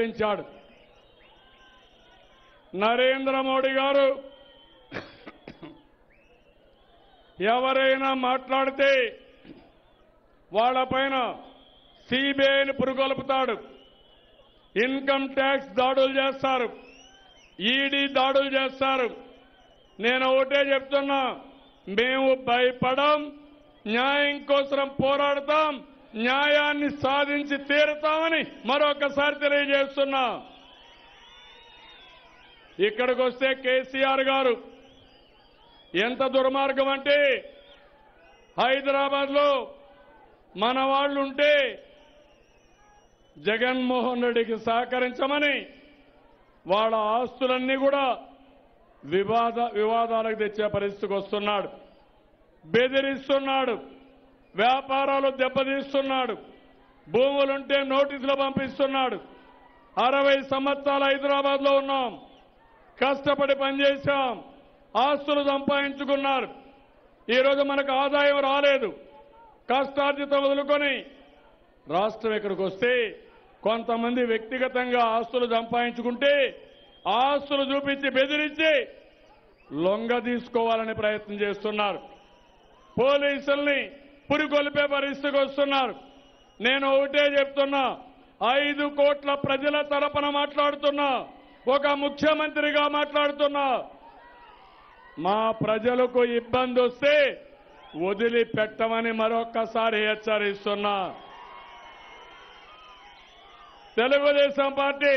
పెంచాడు నరేంద్ర మోడీ గారు ఎవరైనా మాట్లాడితే వాళ్ళపైన సిబిఐని పురుగొల్పుతాడు. ఇన్కమ్ ట్యాక్స్ దాడులు చేస్తారు. ఈడీ దాడులు చేస్తారు. నేను ఒకటే చెప్తున్నా మేము భయపడం న్యాయం కోసం పోరాడతాం న్యాయాన్ని సాధించి తీరుతామని మరొకసారి తెలియజేస్తున్నా. ఇక్కడికి వస్తే కేసీఆర్ గారు ఎంత దుర్మార్గం అంటే హైదరాబాద్లో మన వాళ్ళుంటే జగన్మోహన్ రెడ్డికి సహకరించమని వాళ్ళ ఆస్తులన్నీ కూడా వివాద వివాదాలకు తెచ్చే పరిస్థితికి వస్తున్నాడు. బెదిరిస్తున్నాడు. వ్యాపారాలు దెబ్బతీస్తున్నాడు. భూములుంటే నోటీసులు పంపిస్తున్నాడు. అరవై సంవత్సరాలు హైదరాబాద్లో ఉన్నాం. కష్టపడి పనిచేశాం. ఆస్తులు సంపాదించుకున్నారు. ఈరోజు మనకు ఆదాయం రాలేదు. కష్టార్జితం వదులుకొని రాష్ట్రం ఇక్కడికి వస్తే కొంతమంది వ్యక్తిగతంగా ఆస్తులు సంపాదించుకుంటే ఆస్తులు చూపించి బెదిరించి లొంగ తీసుకోవాలని ప్రయత్నం చేస్తున్నారు. పోలీసుల్ని పురికొల్పే పరిస్థితికి వస్తున్నారు నేను ఒకటే చెప్తున్నా ఐదు కోట్ల ప్రజల తరపున మాట్లాడుతున్నా ఒక ముఖ్యమంత్రిగా మాట్లాడుతున్నా. మా ప్రజలకు ఇబ్బంది వస్తే వదిలిపెట్టమని మరొక్కసారి హెచ్చరిస్తున్నా. తెలుగుదేశం పార్టీ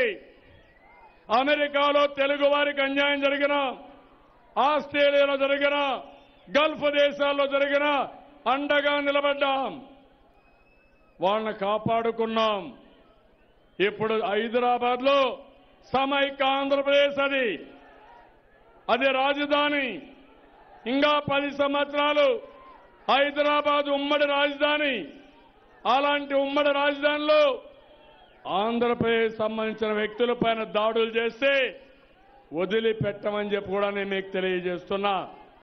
అమెరికాలో తెలుగు వారికి అన్యాయం జరిగిన ఆస్ట్రేలియాలో జరిగిన గల్ఫ్ దేశాల్లో జరిగిన అండగా నిలబడ్డాం. వాళ్ళని కాపాడుకున్నాం. ఇప్పుడు హైదరాబాద్లో సమైక్య ఆంధ్రప్రదేశ్ అది. అది రాజధాని. ఇంకా పది సంవత్సరాలు హైదరాబాద్ ఉమ్మడి రాజధాని. అలాంటి ఉమ్మడి రాజధానిలో ఆంధ్రప్రదేశ్ సంబంధించిన వ్యక్తులపైన దాడులు చేస్తే వదిలిపెట్టమని చెప్పి కూడా నేను మీకు తెలియజేస్తున్నా.